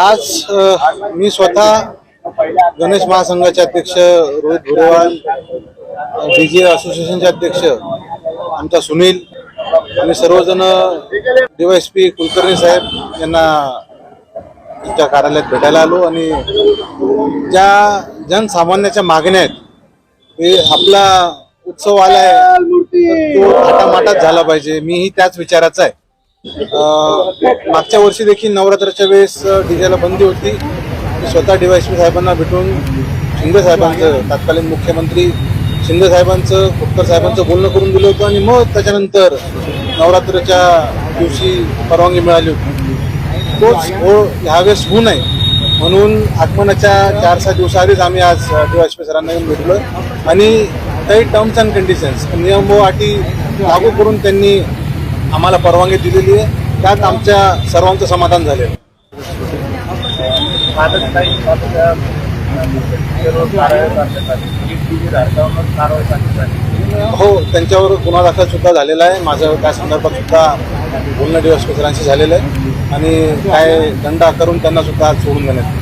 आज मी स्वतः गणेश महासंघाचे अध्यक्ष रोहित भुरेवाल डीजे असोसिएशनचे अध्यक्ष आमचा सुनील आणि सर्वजण डीवायसपी कुलकर्णी साहेब यांना त्यांच्या कार्यालयात भेटायला आलो आणि ज्या जनसामान्याच्या मागण्या आहेत ते आपला उत्सव आलाय. तो थाटामाटात झाला पाहिजे. मीही त्याच विचाराचा आहे. मागच्या वर्षी देखील नवरात्राच्या वेळेस डीजेला बंदी होती. स्वतः डीवायसपी साहेबांना भेटून शिंदे साहेबांचं तत्कालीन मुख्यमंत्री शिंदे साहेबांचं खोतकर साहेबांचं बोलणं करून दिलं होतं आणि मग त्याच्यानंतर नवरात्राच्या दिवशी परवानगी मिळाली होती. तोच हो ह्यावेळेस होऊ नये म्हणून आगमनाच्या चार सहा दिवसाआधीच आम्ही आज डीवायसपी सरांना येऊन भेटलो. आणि काही टर्म्स अँड कंडिशन्स नियम व अटी लागू करून त्यांनी आम्हाला परवानगी दिलेली आहे. त्यात आमच्या सर्वांचं समाधान झालेलं आहे. हो त्यांच्यावर गुन्हा दाखल सुद्धा झालेला आहे. माझं त्या संदर्भात सुद्धा बोलणं दिवस सरांशी झालेलं आहे. आणि काय दंड आकारून त्यांना सुद्धा सोडून देण्यात